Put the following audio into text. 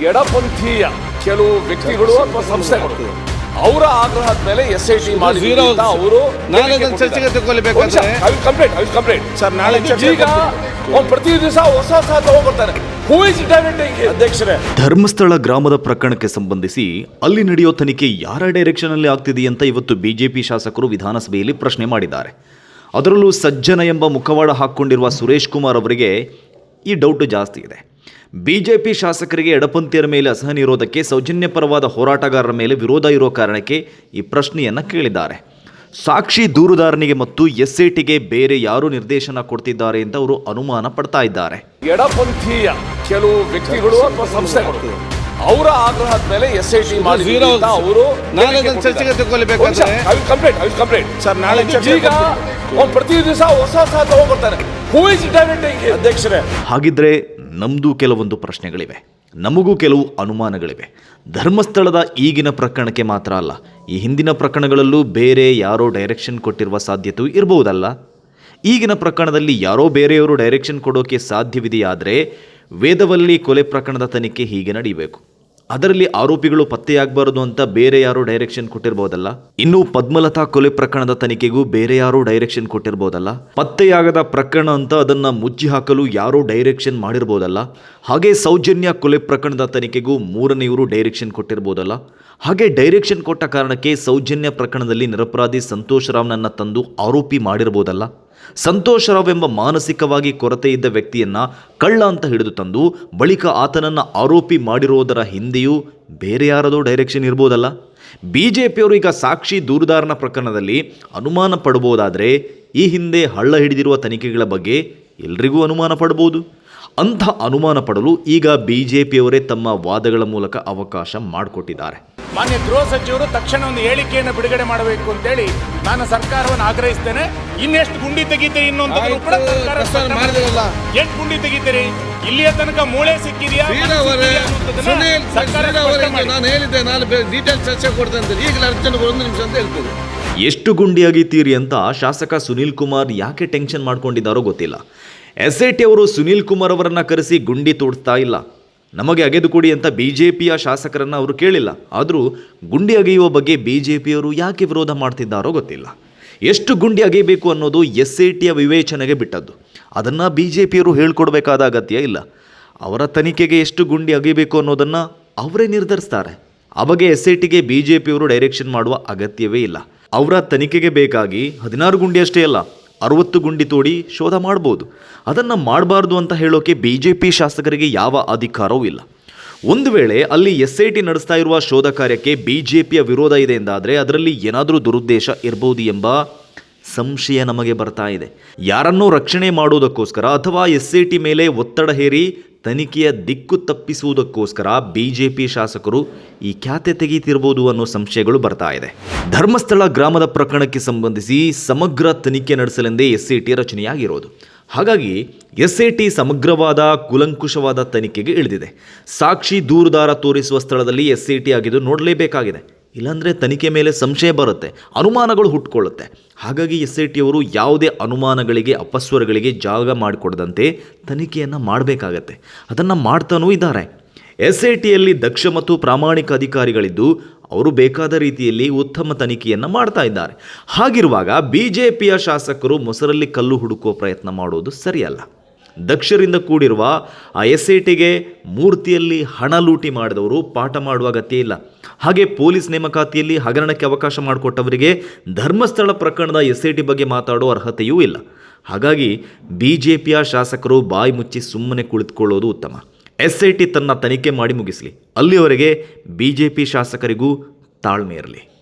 ಎಡಪಂಥೀಯ ಕೆಲವು ವ್ಯಕ್ತಿಗಳು ಅಥವಾ ಸಂಸ್ಥೆಗಳು. ಅವರ ಆಗ್ರಹದ ಮೇಲೆ ಎಸ್ ಐ ಟಿ ಮಾಡಿ ಅವರು ನಾಳೆ ಅದನ್ನ ಚರ್ಚೆಗೆ ತಗೊಳ್ಬೇಕಾದ್ರೆ- ಕಂಪ್ಲೇಂಟ್ ಕಂಪ್ಲೇಂಟ್ ಸರ್, ನಾಳೆ ಈಗ ಪ್ರತಿ ದಿವಸ ಹೊಸ ಹೊಸ ಅಧ್ಯಕ್ಷರೇ ಧರ್ಮಸ್ಥಳ ಗ್ರಾಮದ ಪ್ರಕರಣಕ್ಕೆ ಸಂಬಂಧಿಸಿ ಅಲ್ಲಿ ನಡೆಯೋ ತನಿಖೆ ಯಾರ ಡೈರೆಕ್ಷನ್ ಅಲ್ಲಿ ಆಗ್ತಿದೆ ಅಂತ ಇವತ್ತು ಬಿಜೆಪಿ ಶಾಸಕರು ವಿಧಾನಸಭೆಯಲ್ಲಿ ಪ್ರಶ್ನೆ ಮಾಡಿದ್ದಾರೆ. ಅದರಲ್ಲೂ ಸಜ್ಜನ ಎಂಬ ಮುಖವಾಡ ಹಾಕ್ಕೊಂಡಿರುವ ಸುರೇಶ್ ಕುಮಾರ್ ಅವರಿಗೆ ಈ ಡೌಟ್ ಜಾಸ್ತಿ ಇದೆ. ಬಿಜೆಪಿ ಶಾಸಕರಿಗೆ ಎಡಪಂಥೀಯರ ಮೇಲೆ ಅಸಹನೆ ಇರೋದಕ್ಕೆ ಸೌಜನ್ಯಪರವಾದ ಹೋರಾಟಗಾರರ ಮೇಲೆ ವಿರೋಧ ಇರೋ ಕಾರಣಕ್ಕೆ ಈ ಪ್ರಶ್ನೆಯನ್ನು ಕೇಳಿದ್ದಾರೆ. ಸಾಕ್ಷಿ ದೂರುದಾರನಿಗೆ ಮತ್ತು ಎಸ್ ಐ ಟಿಗೆ ಬೇರೆ ಯಾರು ನಿರ್ದೇಶನ ಕೊಡ್ತಿದ್ದಾರೆ ಅಂತ ಅವರು ಅನುಮಾನ ಪಡ್ತಾ ಇದ್ದಾರೆ. ಎಡಪಂಥೀಯ ಕೆಲವು ವ್ಯಕ್ತಿಗಳು ಅಥವಾ ಸಂಸ್ಥೆಗಳು ಅವರ ಆಗ್ರಹದ ಮೇಲೆ ಎಸ್ ಐ ಟಿ ಅವರು ಚರ್ಚೆಗೆ ಸರ್, ನಾಳೆ ಈಗ ಪ್ರತಿ ದಿವಸ ಹೊಸ ಹೊಸ ತಗೊಂಡ್ಬರ್ತಾರೆ. ಹೂ ಇಸ್ ಅಧ್ಯಕ್ಷರೇ. ಹಾಗಿದ್ರೆ ನಮ್ಮದು ಕೆಲವೊಂದು ಪ್ರಶ್ನೆಗಳಿವೆ. ನಮಗೂ ಕೆಲವು ಅನುಮಾನಗಳಿವೆ. ಧರ್ಮಸ್ಥಳದ ಈಗಿನ ಪ್ರಕರಣಕ್ಕೆ ಮಾತ್ರ ಅಲ್ಲ, ಈ ಹಿಂದಿನ ಪ್ರಕರಣಗಳಲ್ಲೂ ಬೇರೆ ಯಾರೋ ಡೈರೆಕ್ಷನ್ ಕೊಟ್ಟಿರುವ ಸಾಧ್ಯತೆಯೂ ಇರಬಹುದಲ್ಲ? ಈಗಿನ ಪ್ರಕರಣದಲ್ಲಿ ಯಾರೋ ಬೇರೆಯವರು ಡೈರೆಕ್ಷನ್ ಕೊಡೋಕೆ ಸಾಧ್ಯವಿದೆಯಾದರೆ ವೇದವಲ್ಲಿ ಕೊಲೆ ಪ್ರಕರಣದ ತನಿಖೆ ಹೀಗೆ ನಡೀಬೇಕು ಅದರಲ್ಲಿ ಆರೋಪಿಗಳು ಪತ್ತೆಯಾಗಬಾರದು ಅಂತ ಬೇರೆ ಯಾರೋ ಡೈರೆಕ್ಷನ್ ಕೊಟ್ಟಿರಬಹುದಲ್ಲ ಇನ್ನು ಪದ್ಮಲತಾ ಕೊಲೆ ಪ್ರಕರಣದ ತನಿಖೆಗೂ ಬೇರೆ ಯಾರೋ ಡೈರೆಕ್ಷನ್ ಕೊಟ್ಟಿರ್ಬೋದಲ್ಲ? ಪತ್ತೆಯಾಗದ ಪ್ರಕರಣ ಅಂತ ಅದನ್ನ ಮುಚ್ಚಿ ಹಾಕಲು ಯಾರೋ ಡೈರೆಕ್ಷನ್ ಮಾಡಿರ್ಬೋದಲ್ಲ? ಹಾಗೆ ಸೌಜನ್ಯ ಕೊಲೆ ಪ್ರಕರಣದ ತನಿಖೆಗೂ ಮೂರನೆಯವರು ಡೈರೆಕ್ಷನ್ ಕೊಟ್ಟಿರ್ಬೋದಲ್ಲ? ಹಾಗೆ ಡೈರೆಕ್ಷನ್ ಕೊಟ್ಟ ಕಾರಣಕ್ಕೆ ಸೌಜನ್ಯ ಪ್ರಕರಣದಲ್ಲಿ ನಿರಪರಾಧಿ ಸಂತೋಷ್ ರಾವ್ನನ್ನ ತಂದು ಆರೋಪಿ ಮಾಡಿರ್ಬೋದಲ್ಲ? ಸಂತೋಷ್ ರಾವ್ ಎಂಬ ಮಾನಸಿಕವಾಗಿ ಕೊರತೆ ಇದ್ದ ವ್ಯಕ್ತಿಯನ್ನ ಕಳ್ಳ ಅಂತ ಹಿಡಿದು ತಂದು ಬಳಿಕ ಆತನನ್ನ ಆರೋಪಿ ಮಾಡಿರೋದರ ಹಿಂದೆಯೂ ಬೇರೆ ಯಾರದೋ ಡೈರೆಕ್ಷನ್ ಇರ್ಬೋದಲ್ಲ? ಬಿ ಜೆ ಪಿಯವರು ಈಗ ಸಾಕ್ಷಿ ದೂರುದಾರನ ಪ್ರಕರಣದಲ್ಲಿ ಅನುಮಾನ ಪಡಬಹುದಾದರೆ ಈ ಹಿಂದೆ ಹಳ್ಳ ಹಿಡಿದಿರುವ ತನಿಖೆಗಳ ಬಗ್ಗೆ ಎಲ್ರಿಗೂ ಅನುಮಾನ ಪಡಬಹುದು. ಅಂಥ ಅನುಮಾನ ಪಡಲು ಈಗ ಬಿಜೆಪಿಯವರೇ ತಮ್ಮ ವಾದಗಳ ಮೂಲಕ ಅವಕಾಶ ಮಾಡಿಕೊಟ್ಟಿದ್ದಾರೆ. ಮಾನ್ಯ ಗೃಹ ಸಚಿವರು ತಕ್ಷಣ ಒಂದು ಹೇಳಿಕೆಯನ್ನು ಬಿಡುಗಡೆ ಮಾಡಬೇಕು ಅಂತೇಳಿ ನಾನು ಸರ್ಕಾರವನ್ನು ಆಗ್ರಹಿಸ್ತೇನೆ. ಇನ್ನೆಷ್ಟು ಗುಂಡಿ ತೆಗಿತೀರಿ ಇನ್ನೊಂದು ಕೂಡ ಸರ್ಕಾರ. ಎಷ್ಟು ಗುಂಡಿ ತೆಗಿತೀರಿ? ಇಲ್ಲಿಯ ತನಕ ಮೂಳೆ ಸಿಕ್ಕಿದೆಯಾ. ನಾನು ಹೇಳಿದ್ದೆ ನಾನು ಡೀಟೇಲ್ ಚರ್ಚೆ ಕೊಡ್ತೇನೆ ಅಂತ ಈಗಲೇ ಅರ್ಜೆಂಟ್ ಒಂದು ನಿಮಿಷ ಅಂತ ಹೇಳ್ತೇನೆ. ಎಷ್ಟು ಗುಂಡಿ ಅಗೀತೀರಿ ಅಂತ ಶಾಸಕ ಸುನೀಲ್ ಕುಮಾರ್ ಯಾಕೆ ಟೆನ್ಷನ್ ಮಾಡ್ಕೊಂಡಿದ್ದಾರೋ ಗೊತ್ತಿಲ್ಲ. ಎಸ್ ಐ ಟಿ ಅವರು ಸುನೀಲ್ ಕುಮಾರ್ ಅವರನ್ನು ಕರೆಸಿ ಗುಂಡಿ ತೋಡ್ತಾ ಇಲ್ಲ. ನಮಗೆ ಅಗೆದು ಕೊಡಿ ಅಂತ ಬಿ ಜೆ ಪಿಯ ಶಾಸಕರನ್ನು ಅವರು ಕೇಳಿಲ್ಲ. ಆದರೂ ಗುಂಡಿ ಅಗೆಯುವ ಬಗ್ಗೆ ಬಿ ಜೆ ಪಿಯವರು ಯಾಕೆ ವಿರೋಧ ಮಾಡ್ತಿದ್ದಾರೋ ಗೊತ್ತಿಲ್ಲ. ಎಷ್ಟು ಗುಂಡಿ ಅಗೆಯಬೇಕು ಅನ್ನೋದು ಎಸ್ ಐ ಟಿಯ ವಿವೇಚನೆಗೆ ಬಿಟ್ಟದ್ದು. ಅದನ್ನು ಬಿ ಜೆ ಪಿಯವರು ಹೇಳ್ಕೊಡ್ಬೇಕಾದ ಅಗತ್ಯ ಇಲ್ಲ. ಅವರ ತನಿಖೆಗೆ ಎಷ್ಟು ಗುಂಡಿ ಅಗೆಯಬೇಕು ಅನ್ನೋದನ್ನು ಅವರೇ ನಿರ್ಧರಿಸ್ತಾರೆ. ಆ ಬಗ್ಗೆ ಎಸ್ ಐ ಟಿಗೆ ಬಿ ಜೆ ಪಿಯವರು ಡೈರೆಕ್ಷನ್ ಮಾಡುವ ಅಗತ್ಯವೇ ಇಲ್ಲ. ಅವರ ತನಿಖೆಗೆ ಬೇಕಾಗಿ ಹದಿನಾರು ಗುಂಡಿ ಅಷ್ಟೇ ಅಲ್ಲ ಅರವತ್ತು ಗುಂಡಿ ತೋಡಿ ಶೋಧ ಮಾಡ್ಬೋದು. ಅದನ್ನು ಮಾಡಬಾರ್ದು ಅಂತ ಹೇಳೋಕೆ ಬಿ ಜೆ ಪಿ ಶಾಸಕರಿಗೆ ಯಾವ ಅಧಿಕಾರವೂ ಇಲ್ಲ. ಒಂದು ವೇಳೆ ಅಲ್ಲಿ ಎಸ್ ಐ ಟಿ ನಡೆಸ್ತಾ ಇರುವ ಶೋಧ ಕಾರ್ಯಕ್ಕೆ ಬಿ ಜೆ ಪಿಯ ವಿರೋಧ ಇದೆ ಎಂದಾದರೆ ಅದರಲ್ಲಿ ಏನಾದರೂ ದುರುದ್ದೇಶ ಇರ್ಬೋದು ಎಂಬ ಸಂಶಯ ನಮಗೆ ಬರ್ತಾ ಇದೆ. ಯಾರನ್ನೂ ರಕ್ಷಣೆ ಮಾಡುವುದಕ್ಕೋಸ್ಕರ ಅಥವಾ ಎಸ್ ಐ ಟಿ ಮೇಲೆ ಒತ್ತಡ ಹೇರಿ ತನಿಖೆಯ ದಿಕ್ಕು ತಪ್ಪಿಸುವುದಕ್ಕೋಸ್ಕರ ಬಿಜೆಪಿ ಶಾಸಕರು ಈ ಖ್ಯಾತೆ ತೆಗೆಯುತ್ತಿರಬಹುದು ಅನ್ನೋ ಸಂಶಯಗಳು ಬರ್ತಾ ಇದೆ. ಧರ್ಮಸ್ಥಳ ಗ್ರಾಮದ ಪ್ರಕರಣಕ್ಕೆ ಸಂಬಂಧಿಸಿ ಸಮಗ್ರ ತನಿಖೆ ನಡೆಸಲೆಂದೇ ಎಸ್ ಐ ಟಿ ರಚನೆಯಾಗಿರೋದು. ಹಾಗಾಗಿ ಎಸ್ ಐ ಟಿ ಸಮಗ್ರವಾದ, ಕುಲಂಕುಷವಾದ ತನಿಖೆಗೆ ಇಳಿದಿದೆ. ಸಾಕ್ಷಿ ದೂರುದಾರ ತೋರಿಸುವ ಸ್ಥಳದಲ್ಲಿ ಎಸ್ ಐ ಟಿ ಆಗಿದ್ದು ನೋಡಲೇಬೇಕಾಗಿದೆ. ಇಲ್ಲಾಂದರೆ ತನಿಖೆ ಮೇಲೆ ಸಂಶಯ ಬರುತ್ತೆ, ಅನುಮಾನಗಳು ಹುಟ್ಕೊಳ್ಳುತ್ತೆ. ಹಾಗಾಗಿ ಎಸ್ ಐ ಟಿ ಅವರು ಯಾವುದೇ ಅನುಮಾನಗಳಿಗೆ, ಅಪಸ್ವರಗಳಿಗೆ ಜಾಗ ಮಾಡಿಕೊಡದಂತೆ ತನಿಖೆಯನ್ನು ಮಾಡಬೇಕಾಗತ್ತೆ. ಅದನ್ನು ಮಾಡ್ತಾನೂ ಇದ್ದಾರೆ. ಎಸ್ ಐ ಟಿಯಲ್ಲಿ ದಕ್ಷ ಮತ್ತು ಪ್ರಾಮಾಣಿಕ ಅಧಿಕಾರಿಗಳಿದ್ದು, ಅವರು ಬೇಕಾದ ರೀತಿಯಲ್ಲಿ ಉತ್ತಮ ತನಿಖೆಯನ್ನು ಮಾಡ್ತಾ ಇದ್ದಾರೆ. ಹಾಗಿರುವಾಗ ಬಿ ಜೆ ಪಿಯ ಶಾಸಕರು ಮೊಸರಲ್ಲಿ ಕಲ್ಲು ಹುಡುಕುವ ಪ್ರಯತ್ನ ಮಾಡೋದು ಸರಿಯಲ್ಲ. ದಕ್ಷರಿಂದ ಕೂಡಿರುವ ಆ ಎಸ್ ಐ ಟಿಗೆ ಮೂರ್ತಿಯಲ್ಲಿ ಹಣ ಲೂಟಿ ಮಾಡಿದವರು ಪಾಠ ಮಾಡುವ ಅಗತ್ಯ ಇಲ್ಲ. ಹಾಗೆ ಪೊಲೀಸ್ ನೇಮಕಾತಿಯಲ್ಲಿ ಹಗರಣಕ್ಕೆ ಅವಕಾಶ ಮಾಡಿಕೊಟ್ಟವರಿಗೆ ಧರ್ಮಸ್ಥಳ ಪ್ರಕರಣದ ಎಸ್ ಐ ಟಿ ಬಗ್ಗೆ ಮಾತಾಡೋ ಅರ್ಹತೆಯೂ ಇಲ್ಲ. ಹಾಗಾಗಿ ಬಿ ಜೆ ಪಿಯ ಶಾಸಕರು ಬಾಯಿ ಮುಚ್ಚಿ ಸುಮ್ಮನೆ ಕುಳಿತುಕೊಳ್ಳೋದು ಉತ್ತಮ. ಎಸ್ ಐ ಟಿ ತನ್ನ ತನಿಖೆ ಮಾಡಿ ಮುಗಿಸಲಿ. ಅಲ್ಲಿಯವರೆಗೆ ಬಿ ಜೆ ಪಿ ಶಾಸಕರಿಗೂ ತಾಳ್ಮೆ ಇರಲಿ.